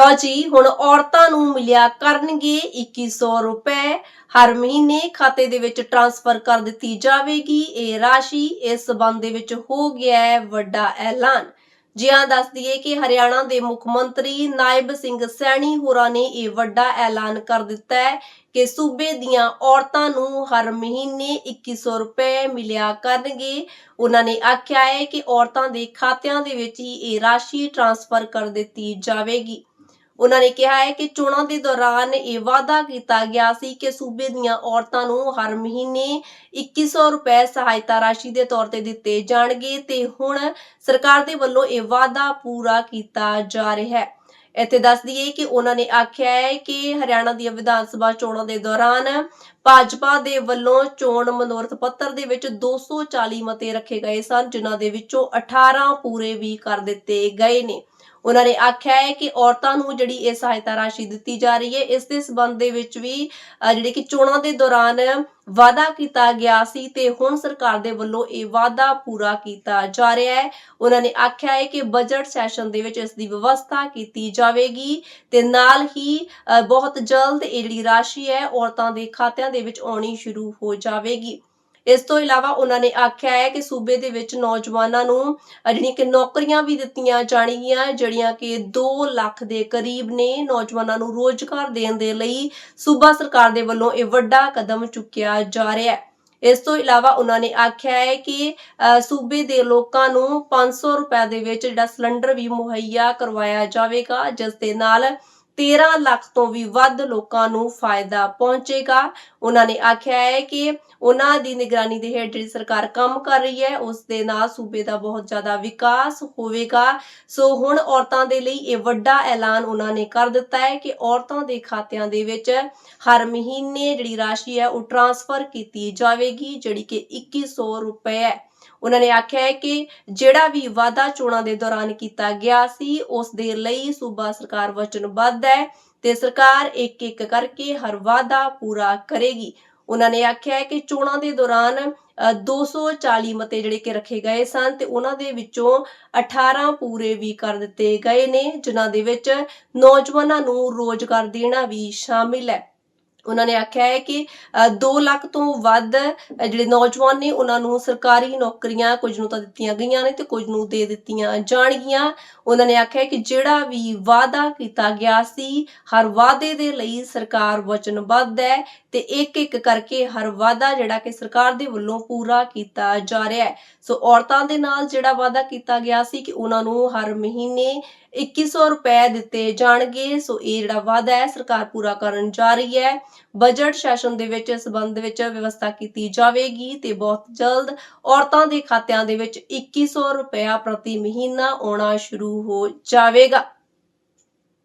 ਲਓ ਜੀ, ਹੁਣ ਔਰਤਾਂ ਨੂੰ ਮਿਲਿਆ ਕਰਨਗੇ 2100 ਰੁਪਏ। ਹਰ ਮਹੀਨੇ ਖਾਤੇ ਦੇ ਵਿੱਚ ਟ੍ਰਾਂਸਫਰ ਕਰ ਦਿੱਤੀ ਜਾਵੇਗੀ। ਇਹ ਰਾਸ਼ੀ ਇਸ ਸਬੰਧ ਦੇ ਵਿੱਚ ਹੋ ਗਿਆ ਹੈ ਵੱਡਾ ਐਲਾਨ। ਜੀ ਦੱਸ ਦਈਏ ਕਿ ਹਰਿਆਣਾ ਦੇ ਮੁੱਖ ਮੰਤਰੀ ਨਾਇਬ ਸਿੰਘ ਸੈਣੀ ਹੋਰਾਂ ਨੇ ਇਹ ਵੱਡਾ ਐਲਾਨ ਕਰ ਦਿੱਤਾ ਹੈ ਕਿ ਸੂਬੇ ਦੀਆਂ ਔਰਤਾਂ ਨੂੰ ਹਰ ਮਹੀਨੇ 2100 ਰੁਪਏ ਮਿਲਿਆ ਕਰਨਗੇ। ਉਹਨਾਂ ਨੇ ਆਖਿਆ ਹੈ ਕਿ ਔਰਤਾਂ ਦੇ ਖਾਤਿਆਂ ਦੇ ਵਿੱਚ ਹੀ ਇਹ ਰਾਸ਼ੀ ਟ੍ਰਾਂਸਫਰ ਕਰ ਦਿੱਤੀ ਜਾਵੇਗੀ। ਉਹਨਾਂ ਨੇ ਕਿਹਾ ਹੈ ਕਿ ਚੋਣਾਂ ਦੇ ਦੌਰਾਨ ਇਹ ਵਾਅਦਾ ਕੀਤਾ ਗਿਆ ਸੀ ਕਿ ਸੂਬੇ ਦੀਆਂ ਔਰਤਾਂ ਨੂੰ ਹਰ ਮਹੀਨੇ 2100 ਰੁਪਏ ਸਹਾਇਤਾ ਰਾਸ਼ੀ ਦੇ ਤੌਰ ਤੇ ਦਿੱਤੇ ਜਾਣਗੇ ਤੇ ਹੁਣ ਸਰਕਾਰ ਦੇ ਵੱਲੋਂ ਇਹ ਵਾਅਦਾ ਪੂਰਾ ਕੀਤਾ ਜਾ ਰਿਹਾ ਹੈ। ਇੱਥੇ ਦੱਸ ਦਈਏ ਕਿ ਉਹਨਾਂ ਨੇ ਆਖਿਆ ਹੈ ਕਿ ਹਰਿਆਣਾ ਦੀਆਂ ਵਿਧਾਨ ਸਭਾ ਚੋਣਾਂ ਦੇ ਦੌਰਾਨ ਭਾਜਪਾ ਦੇ ਵੱਲੋਂ ਚੋਣ ਮਨੋਰਥ ਪੱਤਰ ਦੇ ਵਿੱਚ 240 ਮਤੇ ਰੱਖੇ ਗਏ ਸਨ, ਜਿਨ੍ਹਾਂ ਦੇ ਵਿੱਚੋਂ 18 ਪੂਰੇ ਵੀ ਕਰ ਦਿੱਤੇ ਗਏ ਨੇ। ਉਹਨਾਂ ਨੇ ਆਖਿਆ ਹੈ ਕਿ ਔਰਤਾਂ ਨੂੰ ਜਿਹੜੀ ਇਹ ਸਹਾਇਤਾ ਰਾਸ਼ੀ ਦਿੱਤੀ ਜਾ ਰਹੀ ਹੈ, ਇਸ ਦੇ ਸਬੰਧ ਦੇ ਵਿੱਚ ਵੀ ਜਿਹੜੇ ਕਿ ਚੋਣਾਂ ਦੇ ਦੌਰਾਨ ਵਾਅਦਾ ਕੀਤਾ ਗਿਆ ਸੀ ਤੇ ਹੁਣ ਸਰਕਾਰ ਦੇ ਵੱਲੋਂ ਇਹ ਵਾਅਦਾ ਪੂਰਾ ਕੀਤਾ ਜਾ ਰਿਹਾ ਹੈ। ਉਹਨਾਂ ਨੇ ਆਖਿਆ ਹੈ ਕਿ ਬਜਟ ਸੈਸ਼ਨ ਦੇ ਵਿੱਚ ਇਸ ਦੀ ਵਿਵਸਥਾ ਕੀਤੀ ਜਾਵੇਗੀ ਤੇ ਨਾਲ ਹੀ ਬਹੁਤ ਜਲਦ ਇਹ ਜਿਹੜੀ ਰਾਸ਼ੀ ਹੈ, ਔਰਤਾਂ ਦੇ ਖਾਤਿਆਂ ਦੇ ਵਿੱਚ ਆਉਣੀ ਸ਼ੁਰੂ ਹੋ ਜਾਵੇਗੀ। ਇਸ ਤੋਂ ਇਲਾਵਾ ਉਹਨਾਂ ਨੇ ਆਖਿਆ ਹੈ ਕਿ ਸੂਬੇ ਦੇ ਵਿੱਚ ਨੌਜਵਾਨਾਂ ਨੂੰ ਜਿਹੜੀਆਂ ਕਿ ਨੌਕਰੀਆਂ ਵੀ ਦਿੱਤੀਆਂ ਜਾਣਗੀਆਂ ਜਿਹੜੀਆਂ ਕਿ 2 ਲੱਖ ਦੇ ਕਰੀਬ ਨੇ ਨੌਜਵਾਨਾਂ ਨੂੰ ਰੋਜ਼ਗਾਰ ਦੇਣ ਦੇ ਲਈ ਸੂਬਾ ਸਰਕਾਰ ਦੇ ਵੱਲੋਂ ਇਹ ਵੱਡਾ ਕਦਮ ਚੁੱਕਿਆ ਜਾ ਰਿਹਾ ਹੈ। ਇਸ ਤੋਂ ਇਲਾਵਾ ਉਹਨਾਂ ਨੇ ਆਖਿਆ ਹੈ ਕਿ ਅਹ, ਸੂਬੇ ਦੇ ਲੋਕਾਂ ਨੂੰ 500 ਰੁਪਏ ਦੇ ਵਿੱਚ ਜਿਹੜਾ ਸਿਲੰਡਰ ਵੀ ਮੁਹੱਈਆ ਕਰਵਾਇਆ ਜਾਵੇਗਾ ਜਿਸ ਦੇ ਨਾਲ 13 ਲੱਖ ਤੋਂ ਵੀ ਵੱਧ ਲੋਕਾਂ ਨੂੰ ਫਾਇਦਾ ਪਹੁੰਚੇਗਾ। ਉਹਨਾਂ ਨੇ ਆਖਿਆ ਹੈ ਕਿ ਉਹਨਾਂ ਦੀ ਨਿਗਰਾਨੀ ਦੇ ਹੇਠ ਜਿਹੜੀ ਸਰਕਾਰ ਕੰਮ ਕਰ ਰਹੀ ਹੈ, ਉਸ ਦੇ ਨਾਲ ਸੂਬੇ ਦਾ ਬਹੁਤ ਜ਼ਿਆਦਾ ਵਿਕਾਸ ਹੋਵੇਗਾ। ਸੋ ਹੁਣ ਔਰਤਾਂ ਦੇ ਲਈ ਇਹ ਵੱਡਾ ਐਲਾਨ ਉਹਨਾਂ ਨੇ ਕਰ ਦਿੱਤਾ ਹੈ ਕਿ ਔਰਤਾਂ ਦੇ ਖਾਤਿਆਂ ਦੇ ਵਿੱਚ ਹਰ ਮਹੀਨੇ ਜਿਹੜੀ ਰਾਸ਼ੀ ਹੈ ਉਹ ਟ੍ਰਾਂਸਫਰ ਕੀਤੀ ਜਾਵੇਗੀ, ਜਿਹੜੀ ਕਿ 2100 ਰੁਪਏ ਹੈ। ਉਹਨਾਂ ਨੇ ਆਖਿਆ ਹੈ ਕਿ ਜਿਹੜਾ ਵੀ ਵਾਅਦਾ ਚੋਣਾਂ ਦੇ ਦੌਰਾਨ ਕੀਤਾ ਗਿਆ ਸੀ ਉਸ ਦੇ ਲਈ ਸੂਬਾ ਸਰਕਾਰ ਵਚਨਬੱਧ ਹੈ ਤੇ ਸਰਕਾਰ ਇੱਕ ਇੱਕ ਕਰਕੇ ਹਰ ਵਾਅਦਾ ਪੂਰਾ ਕਰੇਗੀ। ਉਹਨਾਂ ਨੇ ਆਖਿਆ ਹੈ ਕਿ ਚੋਣਾਂ ਦੇ ਦੌਰਾਨ ਅ, 240 ਮਤੇ ਜਿਹੜੇ ਕਿ ਰੱਖੇ ਗਏ ਸਨ ਤੇ ਉਹਨਾਂ ਦੇ ਵਿੱਚੋਂ 18 ਪੂਰੇ ਵੀ ਕਰ ਦਿੱਤੇ ਗਏ ਨੇ ਜਿਨ੍ਹਾਂ ਦੇ ਵਿੱਚ ਨੌਜਵਾਨਾਂ ਨੂੰ ਰੋਜ਼ਗਾਰ ਦੇਣਾ ਵੀ ਸ਼ਾਮਿਲ ਹੈ। ਉਹਨਾਂ ਨੇ ਆਖਿਆ ਹੈ ਕਿ 2 ਲੱਖ ਤੋਂ ਵੱਧ ਜਿਹੜੇ ਨੌਜਵਾਨ ਨੇ, ਉਹਨਾਂ ਨੂੰ ਸਰਕਾਰੀ ਨੌਕਰੀਆਂ ਕੁਝ ਨੂੰ ਤਾਂ ਦਿੱਤੀਆਂ ਗਈਆਂ ਨੇ ਤੇ ਕੁਝ ਨੂੰ ਦੇ ਦਿੱਤੀਆਂ ਜਾਣਗੀਆਂ। ਉਹਨਾਂ ਨੇ ਆਖਿਆ ਕਿ ਜਿਹੜਾ ਵੀ ਵਾਅਦਾ ਕੀਤਾ ਗਿਆ ਸੀ, ਹਰ ਵਾਅਦੇ ਦੇ ਲਈ ਸਰਕਾਰ ਵਚਨਬੱਧ ਹੈ ਤੇ ਇੱਕ ਇੱਕ ਕਰਕੇ ਹਰ ਵਾਅਦਾ ਜਿਹੜਾ ਕਿ ਸਰਕਾਰ ਦੇ ਵੱਲੋਂ ਪੂਰਾ ਕੀਤਾ ਜਾ ਰਿਹਾ ਹੈ। ਸੋ ਔਰਤਾਂ ਦੇ ਨਾਲ ਜਿਹੜਾ ਵਾਅਦਾ ਕੀਤਾ ਗਿਆ ਸੀ ਕਿ ਉਹਨਾਂ ਨੂੰ ਹਰ ਮਹੀਨੇ 2100 ਰੁਪਏ ਦਿੱਤੇ ਜਾਣਗੇ, ਸੋ ਇਹ ਜਿਹੜਾ ਵਾਅਦਾ ਹੈ, ਸਰਕਾਰ ਪੂਰਾ ਕਰਨ ਜਾ ਰਹੀ ਹੈ। ਬਜਟ ਸੈਸ਼ਨ ਦੇ ਵਿੱਚ ਇਸ ਸੰਬੰਧ ਵਿੱਚ ਵਿਵਸਥਾ ਕੀਤੀ ਜਾਵੇਗੀ ਤੇ ਬਹੁਤ ਜਲਦ ਔਰਤਾਂ ਦੇ ਖਾਤਿਆਂ ਦੇ ਵਿੱਚ 2100 ਰੁਪਇਆ ਪ੍ਰਤੀ ਮਹੀਨਾ ਆਉਣਾ ਸ਼ੁਰੂ ਹੋ ਜਾਵੇਗਾ।